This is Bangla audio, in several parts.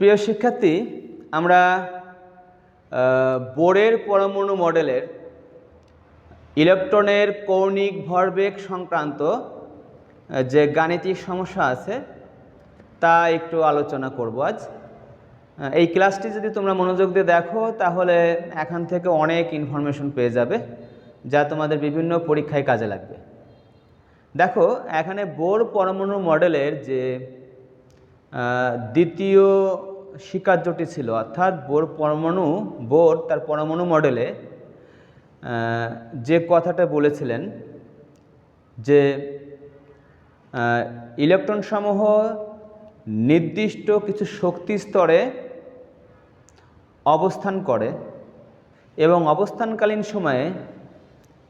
প্রিয় শিক্ষার্থী, আমরা বোরের পরমাণু মডেলের ইলেকট্রনের কৌণিক ভরবেগ সংক্রান্ত যে গাণিতিক সমস্যা আছে, তা একটু আলোচনা করব আজ। এই ক্লাসটি যদি তোমরা মনোযোগ দিয়ে দেখো, তাহলে এখান থেকে অনেক ইনফরমেশন পেয়ে যাবে, যা তোমাদের বিভিন্ন পরীক্ষায় কাজে লাগবে। দেখো, এখানে বোর পরমাণু মডেলের যে দ্বিতীয় স্বীকার্যটি ছিল অর্থাৎ বোর পরমাণু বোর তার পরমাণু মডেলে যে কথাটা বলেছিলেন যে আহ, ইলেকট্রন সমূহ নির্দিষ্ট কিছু শক্তি স্তরে অবস্থান করে এবং অবস্থানকালীন সময়ে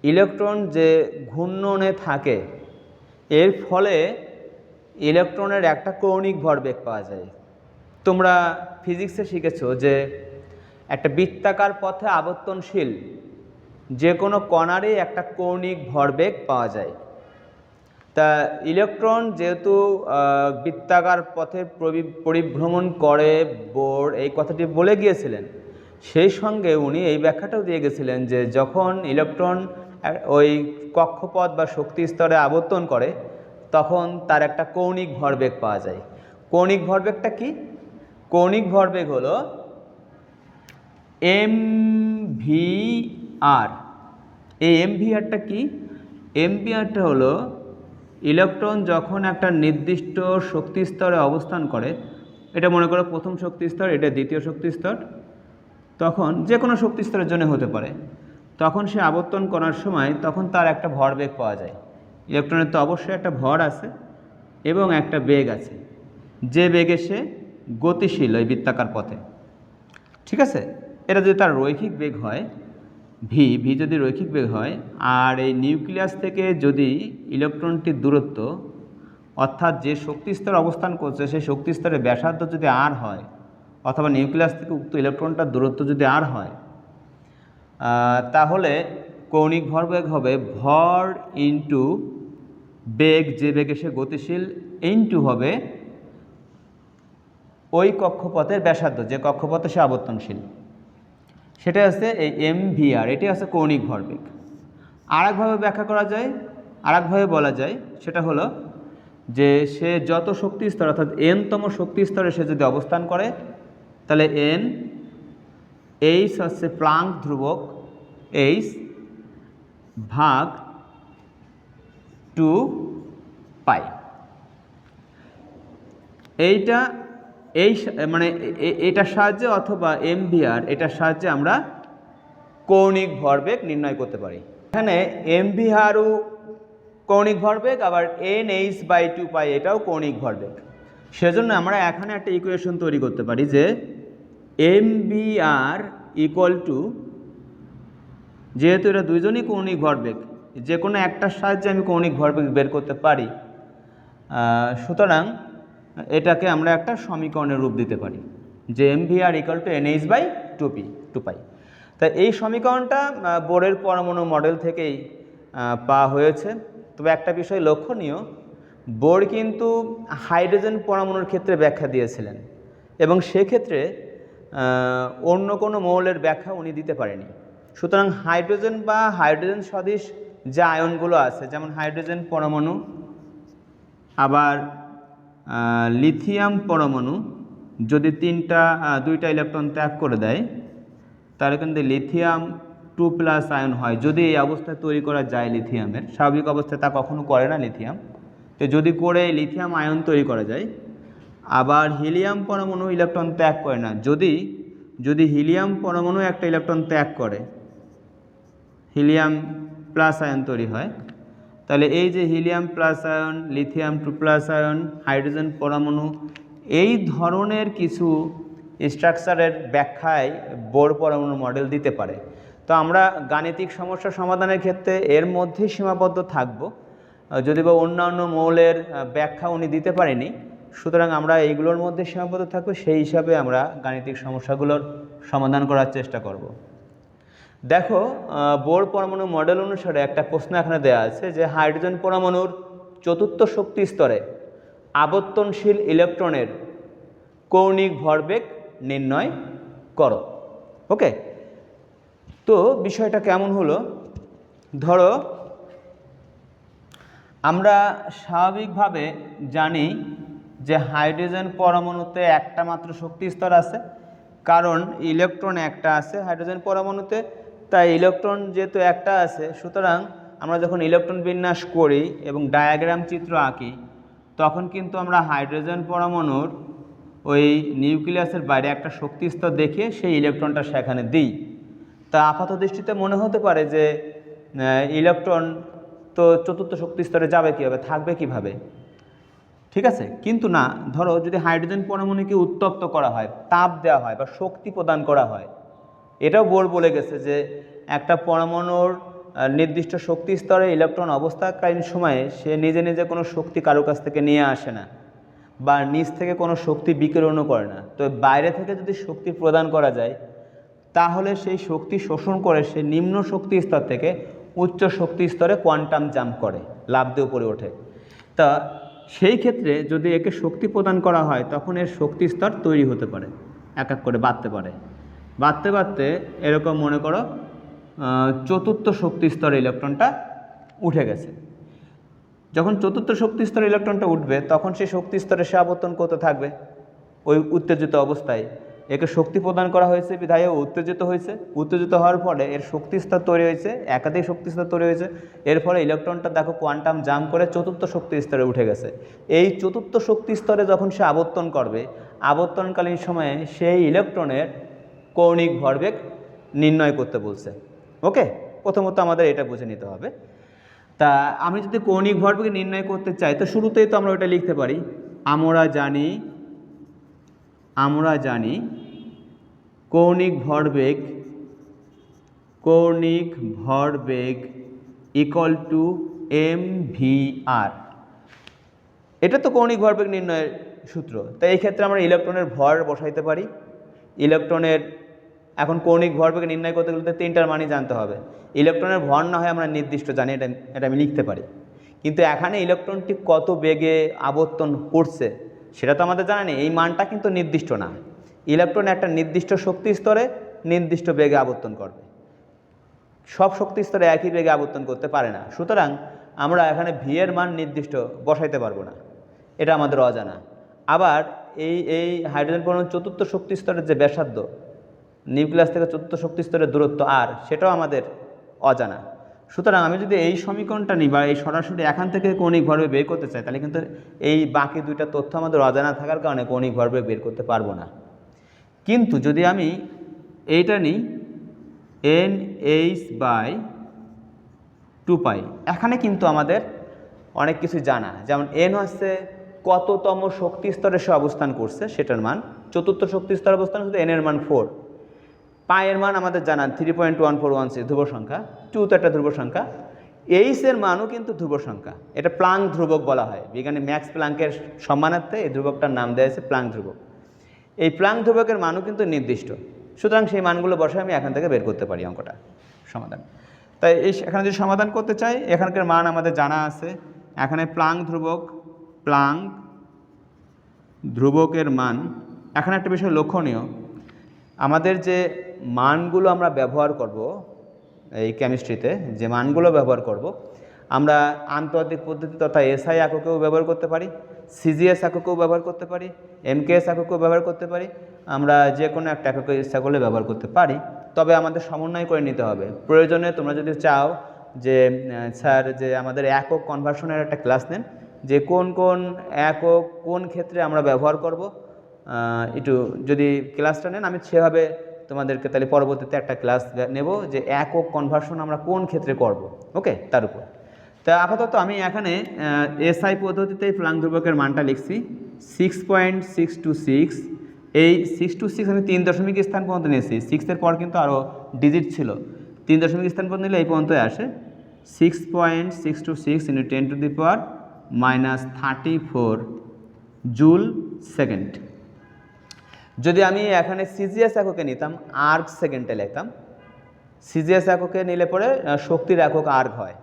ইলেকট্রন যে ঘূর্ণনে থাকে এর ফলে ইলেকট্রনের একটা কৌণিক ভরবেগ পাওয়া যায়। তোমরা ফিজিক্সে শিখেছো যে একটা বৃত্তাকার পথে আবর্তনশীল যে কোনো কণারই একটা কৌণিক ভরবেগ পাওয়া যায়। তা ইলেকট্রন যেহেতু বৃত্তাকার পথে পরিভ্রমণ করে, বোর, এই কথাটি বলে গিয়েছিলেন, সেই সঙ্গে উনি এই ব্যাখ্যাটাও দিয়ে গেছিলেন যে যখন ইলেকট্রন ওই কক্ষপথ বা শক্তি স্তরে আবর্তন করে, তখন তার একটা কৌণিক ভরবেগ পাওয়া যায়। কৌণিক ভরবেগটা কি? কৌণিক ভরবেগ হলো এম ভি আর এই এম ভি আরটা কি? এম ভি আরটা হলো ইলেকট্রন যখন একটা নির্দিষ্ট শক্তি স্তরে অবস্থান করে, এটা মনে করো প্রথম শক্তি স্তর, এটা দ্বিতীয় শক্তি স্তর, তখন যে কোনো শক্তি স্তরের জন্য হতে পারে। তখন সে আবর্তন করার সময় তখন তার একটা ভরবেগ পাওয়া যায়। ইলেকট্রনের তো অবশ্যই একটা ভর আছে এবং একটা বেগ আছে। যে বেগে সে গতিশীল ওই বৃত্তাকার পথে। ঠিক আছে? এটা যদি তার রৈখিক বেগ হয় ভি ভি যদি রৈখিক বেগ হয়, আর এই নিউক্লিয়াস থেকে যদি ইলেকট্রনটির দূরত্ব, অর্থাৎ যে শক্তি স্তরে অবস্থান করছে, সেই শক্তি স্তরের ব্যাসার্ধ যদি আর হয়, অথবা নিউক্লিয়াস থেকে উক্ত ইলেকট্রনটার দূরত্ব যদি আর হয় তাহলে কৌণিক ভরবেগ হবে ভর ইন্টু বেগ, যে বেগে সে গতিশীল ইন্টু হবে ওই কক্ষপথের ব্যাসার্ধ, যে কক্ষপথে সে আবর্তনশীল। সেটা হচ্ছে এই এম ভিআর এটি হচ্ছে কৌণিক ভরবেগ। আরেকভাবে ব্যাখ্যা করা যায়, আরেকভাবে বলা যায়, সেটা হলো যে সে যত শক্তি স্তর, অর্থাৎ এনতম শক্তি স্তরে সে যদি অবস্থান করে, তাহলে এন, এইচ হচ্ছে প্লাঙ্ক ধ্রুবক, এইচ ভাগ টু পাই। এইটা এই মানে এটার সাহায্যে অথবা এমভিআর এটার সাহায্যে আমরা কৌণিক ভরবেগ নির্ণয় করতে পারি। এখানে এমভিআরও কৌণিক ভরবেগ, আবার n h by two pi এটাও কৌণিক ভরবেগ। সেজন্য আমরা এখানে একটা ইকুয়েশন তৈরি করতে পারি যে এম আর ইকুয়াল টু যেহেতু এটা দুইজনই কৌণিক ভরবেগ, যে কোনো একটার সাহায্যে আমি কৌণিক ভরবেগ বের করতে পারি। সুতরাং এটাকে আমরা একটা সমীকরণের রূপ দিতে পারি। যে m v r equal to n h by two p two pi তা এই সমীকরণটা বোরের পরমাণু মডেল থেকেই পাওয়া হয়েছে। তবে একটা বিষয় লক্ষণীয়, বোর কিন্তু হাইড্রোজেন পরমাণুর ক্ষেত্রে ব্যাখ্যা দিয়েছিলেন এবং সেক্ষেত্রে অন্য কোনো মৌলের ব্যাখ্যা উনি দিতে পারেনি। সুতরাং হাইড্রোজেন বা হাইড্রোজেন সদৃশ যে আয়নগুলো আছে, যেমন হাইড্রোজেন পরমাণু, আবার লিথিয়াম পরমাণু যদি তিনটা দুইটা ইলেকট্রন ত্যাগ করে দেয়, তাহলে কিন্তু লিথিয়াম টু প্লাস আয়ন হয়। যদি এই অবস্থায় তৈরি করা যায় লিথিয়ামের স্বাভাবিক অবস্থায় তা কখনো করে না লিথিয়াম তো যদি করে লিথিয়াম আয়ন তৈরি করা যায়, আবার হিলিয়াম পরমাণু ইলেকট্রন ত্যাগ করে না। যদি যদি হিলিয়াম পরমাণু একটা ইলেকট্রন ত্যাগ করে হিলিয়াম প্লাস আয়ন তৈরি হয় তাহলে এই যে helium plus ion, lithium two plus ion, hydrogen পরমাণু, এই ধরনের কিছু স্ট্রাকচারের ব্যাখ্যায় বোর পরমাণু মডেল দিতে পারে। তো আমরা গাণিতিক সমস্যা সমাধানের ক্ষেত্রে এর মধ্যেই সীমাবদ্ধ থাকব। যদি বা অন্যান্য মৌলের ব্যাখ্যা উনি দিতে পারেনি, সুতরাং আমরা এইগুলোর মধ্যে সীমাবদ্ধ থাকব, সেই হিসাবে আমরা গাণিতিক সমস্যাগুলোর সমাধান করার চেষ্টা করব। দেখো বোর পরমাণু মডেল অনুসারে একটা প্রশ্ন এখানে দেওয়া আছে যে হাইড্রোজেন পরমাণুর চতুর্থ শক্তি স্তরে আবর্তনশীল ইলেকট্রনের কৌণিক ভরবেগ নির্ণয় করো। ওকে? তো বিষয়টা কেমন হলো? ধরো, আমরা স্বাভাবিকভাবে জানি যে হাইড্রোজেন পরমাণুতে একটা মাত্র শক্তি স্তর আছে, কারণ ইলেকট্রন একটা আছে, হাইড্রোজেন পরমাণুতে তাই ইলেকট্রন যেহেতু একটা আছে, সুতরাং আমরা যখন ইলেকট্রন বিন্যাস করি এবং ডায়াগ্রাম চিত্র আঁকি, তখন কিন্তু আমরা হাইড্রোজেন পরমাণুর ওই নিউক্লিয়াসের বাইরে একটা শক্তিস্তর দেখে সেই ইলেকট্রনটা সেখানে দিই। তা আপাত দৃষ্টিতে মনে হতে পারে যে ইলেকট্রন তো চতুর্থ শক্তি স্তরে যাবে কীভাবে, থাকবে কীভাবে? ঠিক আছে? কিন্তু না, ধরো যদি হাইড্রোজেন পরমাণুকে উত্তপ্ত করা হয়, তাপ দেওয়া হয় বা শক্তি প্রদান করা হয় এটাও বোর বলে গেছে যে একটা পরমাণুর নির্দিষ্ট শক্তি স্তরে ইলেকট্রন অবস্থাকালীন সময়ে সে নিজে নিজে কোনো শক্তি কারও কাছ থেকে নিয়ে আসে না বা নিচ থেকে কোনো শক্তি বিকিরণও করে না। তো বাইরে থেকে যদি শক্তি প্রদান করা যায়, তাহলে সেই শক্তি শোষণ করে সে নিম্ন শক্তি স্তর থেকে উচ্চ শক্তি স্তরে কোয়ান্টাম জাম্প করে, লাভ দিয়ে উপরে ওঠে। তা সেই ক্ষেত্রে যদি একে শক্তি প্রদান করা হয়, তখন এর শক্তি স্তর তৈরি হতে পারে, এক এক করে বাড়তে পারে। বাড়তে বাড়তে এরকম মনে করো চতুর্থ শক্তি স্তরে ইলেকট্রনটা উঠে গেছে। যখন চতুর্থ শক্তি স্তরে ইলেকট্রনটা উঠবে, তখন সেই শক্তি স্তরে সে আবর্তন করতে থাকবে ওই উত্তেজিত অবস্থায়। একে শক্তি প্রদান করা হয়েছে, বিধায় উত্তেজিত হয়েছে। উত্তেজিত হওয়ার ফলে এর শক্তি স্তর তৈরি হয়েছে, একাধিক শক্তি স্তর তৈরি হয়েছে। এর ফলে ইলেকট্রনটা দেখো কোয়ান্টাম জাম করে চতুর্থ শক্তি স্তরে উঠে গেছে। এই চতুর্থ শক্তি স্তরে যখন সে আবর্তন করবে, আবর্তনকালীন সময়ে সেই ইলেকট্রনের কৌণিক ভরবেগ নির্ণয় করতে বলছে। ওকে? প্রথমত আমাদের এটা বুঝে নিতে হবে। তা আমি যদি কৌণিক ভরবেগ নির্ণয় করতে চাই, তো শুরুতেই তো আমরা ওটা লিখতে পারি। আমরা জানি আমরা জানি কৌণিক ভরবেগ কৌণিক ভরবেগ equal to m v r এটা তো কৌণিক ভরবেগ নির্ণয়ের সূত্র। তাই এই ক্ষেত্রে আমরা ইলেকট্রনের ভর বসাইতে পারি। ইলেকট্রনের এখন কৌণিক ভরবেগ নির্ণয় করতে গেলে তিনটার মানই জানতে হবে। ইলেকট্রনের ভর না হয় আমরা নির্দিষ্ট জানি, এটা এটা আমি লিখতে পারি। কিন্তু এখানে ইলেকট্রনটি কত বেগে আবর্তন করছে, সেটা তো আমাদের জানা নেই, এই মানটা কিন্তু নির্দিষ্ট না। ইলেকট্রন একটা নির্দিষ্ট শক্তি স্তরে নির্দিষ্ট বেগে আবর্তন করবে। সব শক্তি স্তরে একই বেগে আবর্তন করতে পারে না। সুতরাং আমরা এখানে ভি এর মান নির্দিষ্ট বসাইতে পারব না। এটা আমাদের অজানা। আবার এই এই হাইড্রোজেন পরমাণুর চতুর্থ শক্তি স্তরের যে ব্যাসার্ধ নিউক্লিয়াস থেকে চতুর্থ শক্তি স্তরের দূরত্ব আর, সেটাও আমাদের অজানা। সুতরাং আমি যদি এই সমীকরণটা নিই বা এই সরাসরি এখান থেকে কৌণিক ভরবেগ বের করতে চাই, তাহলে কিন্তু এই বাকি দুইটা তথ্য আমাদের অজানা থাকার কারণে কৌণিক ভরবেগ বের করতে পারব না। কিন্তু যদি আমি এইটা নিই n h by two pi, এখানে কিন্তু আমাদের অনেক কিছু জানা। যেমন এন হচ্ছে কততম শক্তি স্তরে সে অবস্থান করছে, সেটার মান, চতুর্থ শক্তি স্তরে অবস্থান করছে এন এর মান ফোর পায়ের মান আমাদের জানান three point one four one six ধ্রুব সংখ্যা টু তো একটা ধ্রুব সংখ্যা এইচ এর মানও কিন্তু ধ্রুব সংখ্যা, এটা প্লাং ধ্রুবক বলা হয় বিজ্ঞানী ম্যাক্স প্লাঙ্কের সম্মানার্থে এই ধ্রুবকটার নাম দেওয়া হয়েছে প্লাং ধ্রুবক, এই প্লাং ধ্রুবকের মানও কিন্তু নির্দিষ্ট, সুতরাং সেই মানগুলো বসে আমি এখান থেকে বের করতে পারি অঙ্কটা, সমাধান, তাই এই এখানে যদি সমাধান করতে চাই, এখানকার মান আমাদের জানা আছে, এখানে প্লাং ধ্রুবক প্লাং ধ্রুবকের মান, এখানে একটা বিষয় লক্ষণীয়, আমাদের যে মানগুলো আমরা ব্যবহার করব এই কেমিস্ট্রিতে যে মানগুলো ব্যবহার করব, আমরা আন্তর্জাতিক পদ্ধতি তথা এসআই এককেও ব্যবহার করতে পারি সিজিএস এককেও ব্যবহার করতে পারি এমকেএস এককেও ব্যবহার করতে পারি, আমরা যে কোনো একটা এককে ইচ্ছা করলে ব্যবহার করতে পারি, তবে আমাদের সমন্বয় করে নিতে হবে। প্রয়োজনে তোমরা যদি চাও যে স্যার যে আমাদের একক কনভার্সনের একটা ক্লাস নেন, যে কোন কোন একক কোন ক্ষেত্রে আমরা ব্যবহার করব একটু যদি ক্লাসটা নেন, আমি সেভাবে তোমাদেরকে তাহলে পরবর্তীতে একটা ক্লাস নেব যে একক কনভার্সন আমরা কোন ক্ষেত্রে করব। ওকে তার উপর। তা আপাতত আমি এখানে এসআই পদ্ধতিতে প্লাং ধ্রুবকের মানটা লিখছি। Six point six two six এই সিক্স টু সিক্স আমি তিন দশমিক স্থান পর্যন্ত নিয়েছি। সিক্সের পর কিন্তু আরও ডিজিট ছিল। তিন দশমিক স্থান পর্যন্ত নিলে এই পর্যন্তই আসে। Six point six two six into ten to the power minus thirty four joule second যদি আমি এখানে সিজিএস এককে নিতাম, আর্ক সেকেন্ডে লিখতাম, সিজিএস এককে নিলে পরে শক্তির একক আর্ক হয়।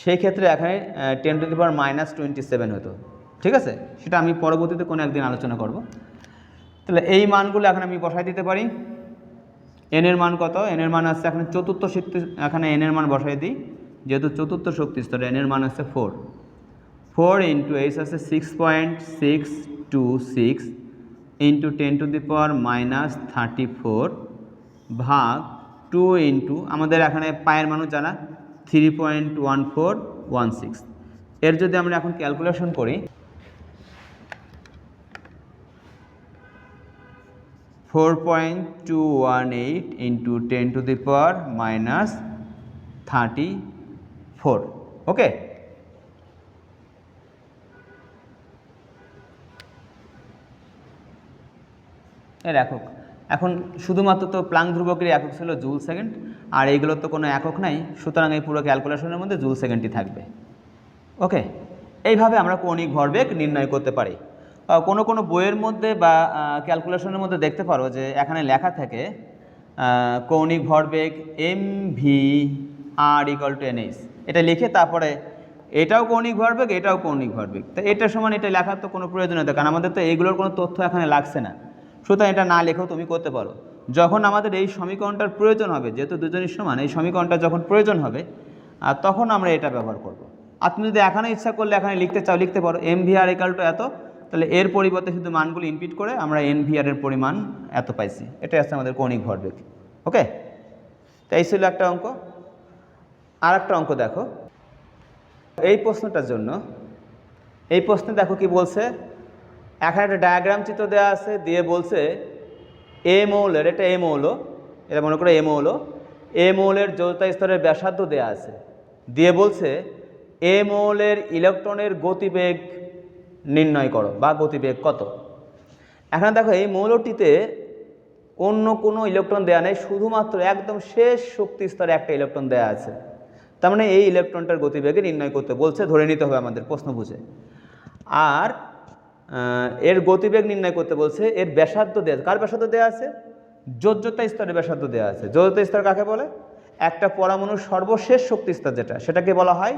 সেই ক্ষেত্রে এখানে ten to the power minus twenty seven হতো। ঠিক আছে? সেটা আমি পরবর্তীতে কোনো একদিন আলোচনা করব। তাহলে এই মানগুলো এখন আমি বসাই দিতে পারি। এন এর মান কত? এন এর মান আছে এখানে চতুর্থ শক্তি, এখানে এন এর মান বসাই দিই। যেহেতু চতুর্থ শক্তি স্তরে এন এর মান আছে ফোর ফোর ইন্টু এইচ আছে six point six two six into ten to the power minus thirty four ভাগ টু ইন্টু আমাদের এখানে পায়ের মানুষ জানা three point one four one six এর যদি আমরা এখন ক্যালকুলেশন করি four point two one eight into ten to the power minus thirty four okay এর একক এখন শুধুমাত্র তো প্লাং ধ্রুবকের একক ছিল জুল সেকেন্ড, আর এইগুলোর তো কোনো একক নাই, সুতরাং এই পুরো ক্যালকুলেশনের মধ্যে জুল সেকেন্ডই থাকবে। ওকে, এইভাবে আমরা কৌণিক ভরবেগ নির্ণয় করতে পারি। কোনো কোনো বইয়ের মধ্যে বা ক্যালকুলেশনের মধ্যে দেখতে পারো যে এখানে লেখা থাকে কৌণিক ভরবেগ m v r equal to n এটা লিখে তারপরে এটাও কৌণিক ভরবেগ, এটাও কৌণিক ভরবেগ। তো এটার সমান এটা লেখার তো কোনো প্রয়োজনীয়তা কারণ আমাদের তো এইগুলোর কোনো তথ্য এখানে লাগছে না। সুতরাং এটা না লেখেও তুমি করতে পারো। যখন আমাদের এই সমীকরণটার প্রয়োজন হবে, যেহেতু দুজনের সমান, এই সমীকরণটা যখন প্রয়োজন হবে তখন আমরা এটা ব্যবহার করব। আর তুমি যদি এখানে ইচ্ছা করলে এখানে লিখতে চাও, লিখতে পারো m v r equal to এত, তাহলে এর পরিবর্তে শুধু মানগুলো ইনপিট করে আমরা এন ভি আর এর পরিমাণ এত পাইছি। এটাই আছে আমাদের কৌণিক ভরবেগ। ওকে তো এই ছিল একটা অঙ্ক। আর একটা অঙ্ক দেখো। এই প্রশ্নটার জন্য, এই প্রশ্নে দেখো কি বলছে এখানে একটা ডায়াগ্রাম চিত্র দেওয়া আছে, দিয়ে বলছে এ মৌলের, এটা এ মৌল, এটা মনে করো এ মৌল এ মৌলের যৌথ স্তরের ব্যাসার্ধ দেওয়া আছে। দিয়ে বলছে এ মৌলের ইলেকট্রনের গতিবেগ নির্ণয় করো, বা গতিবেগ কত। এখানে দেখো, এই মৌলটিতে অন্য কোনো ইলেকট্রন দেওয়া নেই, শুধুমাত্র একদম শেষ শক্তি স্তরে একটা ইলেকট্রন দেওয়া আছে। তার মানে এই ইলেকট্রনটার গতিবেগে নির্ণয় করতে বলছে, ধরে নিতে হবে আমাদের প্রশ্ন বুঝে। আর এর গতিবেগ নির্ণয় করতে বলছে, এর ব্যাসার্ধ দেওয়া কার ব্যাসার্ধ দেওয়া আছে? যোজ্যতা স্তরে ব্যাসার্ধ দেওয়া আছে। যোজ্যতা স্তর কাকে বলে? একটা পরমাণুর সর্বশেষ শক্তি স্তর যেটা, সেটাকে বলা হয়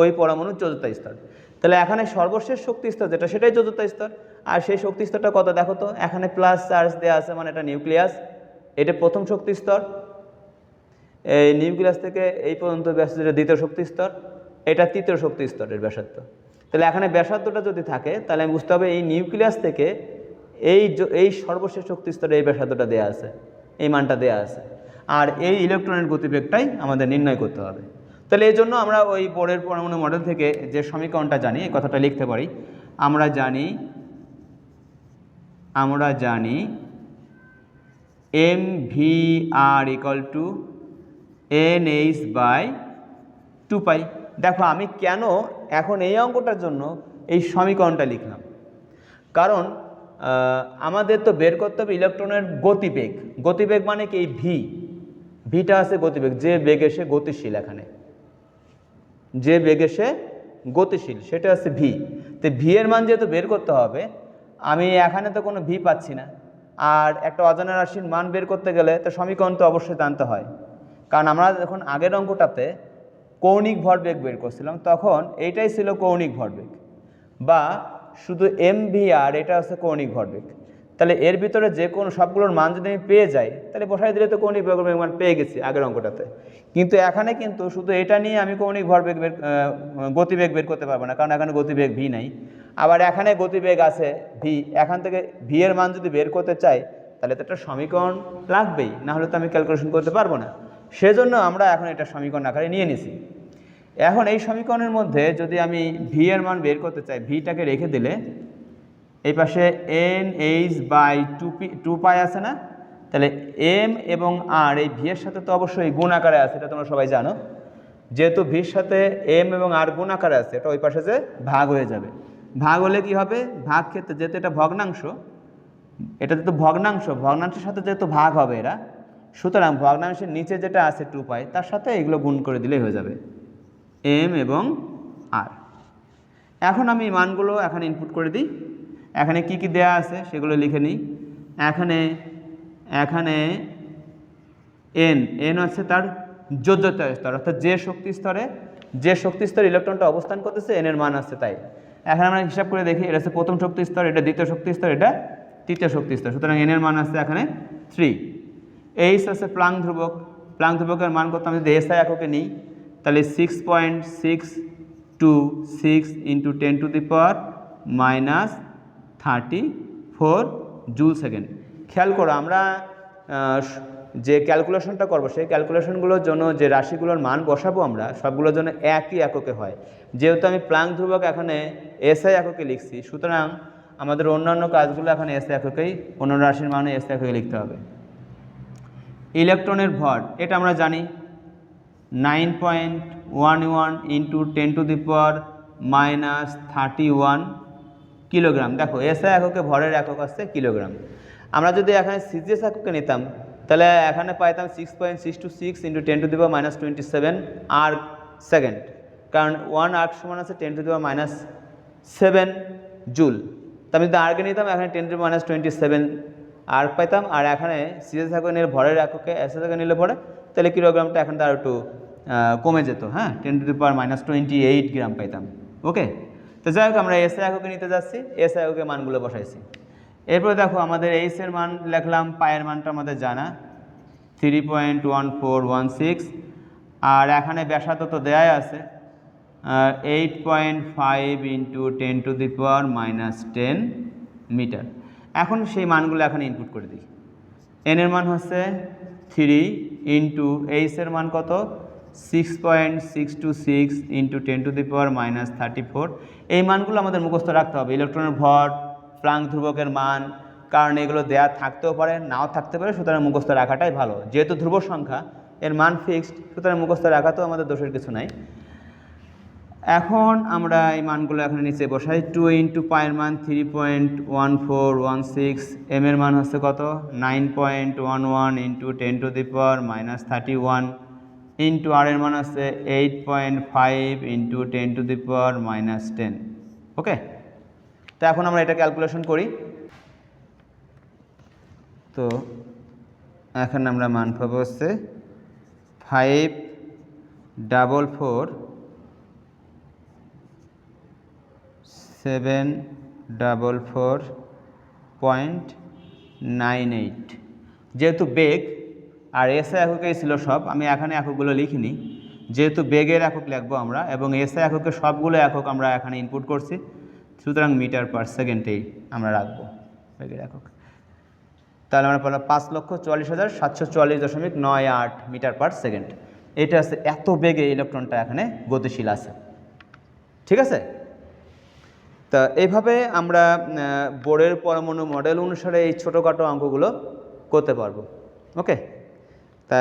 ওই পরমাণুর যোজ্যতা স্তর। তাহলে এখানে সর্বশেষ শক্তি স্তর যেটা, সেটাই যোজ্যতা স্তর। আর সেই শক্তি স্তরটা কত? দেখো তো, এখানে প্লাস চার্জ দেওয়া আছে মানে এটা নিউক্লিয়াস এটা প্রথম শক্তি স্তর। এই নিউক্লিয়াস থেকে এই পর্যন্ত ব্যাসার্ধ যেটা দ্বিতীয় শক্তি স্তর। এটা তৃতীয় শক্তি স্তরের ব্যাসার্ধ। তাহলে এখানে ব্যাসার্ধটা যদি থাকে, তাহলে আমি বুঝতে হবে এই নিউক্লিয়াস থেকে এই এই সর্বশেষ শক্তি স্তরে এই ব্যাসার্ধটা দেওয়া আছে, এই মানটা দেওয়া আছে। আর এই ইলেকট্রনের গতিবেগটাই আমাদের নির্ণয় করতে হবে। তাহলে এই জন্য আমরা ওই বোর্ডের পরমাণু মডেল থেকে যে সমীকরণটা জানি, এই কথাটা লিখতে পারি। আমরা জানি আমরা জানি m v r equal to n h by two pi দেখো আমি কেন এখন এই অঙ্কটার জন্য এই সমীকরণটা লিখলাম। কারণ আমাদের তো বের করতে হবে ইলেকট্রনের গতিবেগ। গতিবেগ মানে কি? এই ভি ভিটা আছে গতিবেগ। যে বেগে সে গতিশীল এখানে। যে বেগে সে গতিশীল, সেটা হচ্ছে ভি তো ভি এর মান যেহেতু বের করতে হবে, আমি এখানে তো কোনো ভি পাচ্ছি না। আর একটা অজানা রাশির মান বের করতে গেলে তো সমীকরণ তো অবশ্যই জানতে হয়। কারণ আমরা যখন আগের অঙ্কটাতে কৌণিক ভরবেগ বের করছিলাম, তখন এইটাই ছিল কৌণিক ভরবেগ। বা শুধু এম আর এটা হচ্ছে কৌণিক ভরবেগ। তাহলে এর ভিতরে যে কোনো সবগুলোর মান যদি আমি পেয়ে যাই, তাহলে বসাই দিলে তো কৌণিক ভরবেগ মান পেয়ে গেছি আগের অঙ্কটাতে। কিন্তু এখানে কিন্তু শুধু এটা নিয়ে আমি কৌণিক ভরবেগ বের গতিবেগ বের করতে পারব না, কারণ এখানে গতিবেগ ভি নাই। আবার এখানে গতিবেগ আছে ভি এখান থেকে ভি এর মান যদি বের করতে চাই, তাহলে তো একটা সমীকরণ লাগবেই, না হলে তো আমি ক্যালকুলেশন করতে পারব না। সেজন্য আমরা এখন এটা সমীকরণ আকারে নিয়ে নিছি। এখন এই সমীকরণের মধ্যে যদি আমি ভি এর মান বের করতে চাই ভিটাকে রেখে দিলে এই পাশে n h by two p two pi আছে না? তাহলে এম এবং আর এই ভি এর সাথে তো অবশ্যই গুণ আকারে আছে, এটা তোমরা সবাই জানো। যেহেতু ভির সাথে এম এবং আর গুণ আকারে আছে, এটা ওই পাশে যে ভাগ হয়ে যাবে। ভাগ হলে কি হবে? ভাগ ক্ষেত্রে যেহেতু এটা ভগ্নাংশ এটা যেহেতু ভগ্নাংশ, ভগ্নাংশের সাথে যেহেতু ভাগ হবে এরা সুতরাং ভগ্নাংশের নিচে যেটা আছে টু পাই তার সাথে এগুলো গুণ করে দিলেই হয়ে যাবে এম এবং আর এখন আমি মানগুলো এখানে ইনপুট করে দিই। এখানে কি কি দেয়া আছে সেগুলো লিখে নিই। এখানে এখানে এন এন হচ্ছে তার যোজ্যতা স্তর, অর্থাৎ যে শক্তি স্তরে, যে শক্তি স্তরে ইলেকট্রনটা অবস্থান করতেছে এন এর মান আছে তাই। এখন আমরা হিসাব করে দেখি, এটা হচ্ছে প্রথম শক্তি স্তর, এটা দ্বিতীয় শক্তি স্তর, এটা তৃতীয় শক্তি স্তর, সুতরাং এন এর মান আছে এখানে থ্রি এইচ আছে প্লাং ধ্রুবক। প্লাং ধ্রুবকের মান কত আমি যদি এসআই এককে নিই, তাহলে six point six two six into ten to the power minus thirty four joule second খেয়াল করো, আমরা যে ক্যালকুলেশনটা করব, সেই ক্যালকুলেশনগুলোর জন্য যে রাশিগুলোর মান বসাবো আমরা, সবগুলোর জন্য একই এককে হয়। যেহেতু আমি প্লাং ধ্রুবক এখানে এসআই এককে লিখছি, সুতরাং আমাদের অন্যান্য কাজগুলো এখন এসআই এককেই অন্য রাশির মানে এসআই এককে লিখতে হবে। ইলেকট্রনের ভর, এটা আমরা জানি nine point one one into ten to the power minus thirty one kilogram দেখো এসআই এককে ভরের একক আসছে কিলোগ্রাম আমরা যদি এখানে সিজিএস এককে নিতাম, তাহলে এখানে পাইতাম six point six two six into ten to the power minus twenty seven R second কারণ ওয়ান আর্ক সমান আছে ten to the power minus seven joule তা আমি যদি আর্কে নিতাম, এখানে ten to minus twenty seven erg পাইতাম, আর এখানে সিরিয়াস এককে নিলে ভরের এককে এসএস এককে নিলে পরে তাহলে কিলোগ্রামটা এখন তার একটু কমে যেত হ্যাঁ? Ten to the power minus twenty eight gram পাইতাম ওকে তো যাই হোক, আমরা এসআই এককে নিতে যাচ্ছি এসআই এককে মানগুলো বসাইছি। এরপরে দেখো, আমাদের এইস এর মান লিখলাম পায়ের মানটা আমাদের জানা three point one four one six আর এখানে ব্যাসার্ধ তো দেয়াই আছে eight point five into ten to the power minus ten metre এখন সেই মানগুলো এখন ইনপুট করে দিই। এন এর মান হচ্ছে থ্রি ইন্টু এইসের মান কত? Six point six two six into ten to the power minus thirty four এই মানগুলো আমাদের মুখস্থ রাখতে হবে। ইলেকট্রনের ভর প্লাং ধ্রুবকের মান, কারণ এগুলো দেয়া থাকতেও পারে, নাও থাকতে পারে, সুতরাং মুখস্থ রাখাটাই ভালো। যেহেতু ধ্রুব সংখ্যা, এর মান ফিক্সড সুতরাং মুখস্থ রাখাতেও আমাদের দোষের কিছু নাই। এখন আমরা এই মানগুলো এখানে নিচে বসাই টু ইন্টু পায়ের মান three point one four one six m এর মান হচ্ছে কত? Nine point one one into ten to the power minus thirty one into r এর মান হচ্ছে eight point five into ten to the power minus ten okay তো এখন আমরা এটা ক্যালকুলেশন করি। তো এখন আমরা মান পাবো হচ্ছে five double four seven double four point nine eight. যেহেতু বেগ, আর এসআই এককেই ছিল সব, আমি এখানে এককগুলো লিখিনি। যেহেতু বেগের একক লিখব আমরা, এবং এসআই এককের সবগুলো একক আমরা এখানে ইনপুট করছি, সুতরাং মিটার পার সেকেন্ডেই আমরা রাখব বেগের একক। তাহলে আমরা পেলাম পাঁচ লক্ষ চুয়াল্লিশ হাজার সাতশো চুয়াল্লিশ দশমিক নয় আট মিটার পার সেকেন্ড এটা আছে, এত বেগে ইলেকট্রনটা এখানে গতিশীল আছে। ঠিক আছে? তা এইভাবে আমরা বোর্ডের পরমাণু মডেল অনুসারে এই ছোটোখাটো অঙ্কগুলো করতে পারব। ওকে? তা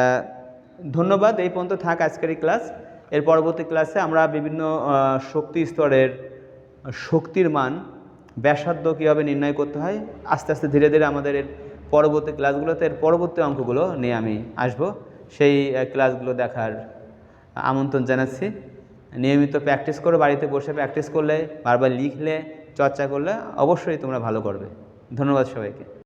ধন্যবাদ, এই পর্যন্ত থাক আজকের ক্লাস। এর পরবর্তী ক্লাসে আমরা বিভিন্ন শক্তি স্তরের শক্তির মান, ব্যাসার্ধ কীভাবে নির্ণয় করতে হয়, আস্তে আস্তে ধীরে ধীরে আমাদের এর পরবর্তী ক্লাসগুলোতে, এর পরবর্তী অঙ্কগুলো নিয়ে আমি আসব। সেই ক্লাসগুলো দেখার আমন্ত্রণ জানাচ্ছি। নিয়মিত প্র্যাকটিস করো, বাড়িতে বসে প্র্যাকটিস করলে, বারবার লিখলে, চর্চা করলে অবশ্যই তোমরা ভালো করবে। ধন্যবাদ সবাইকে।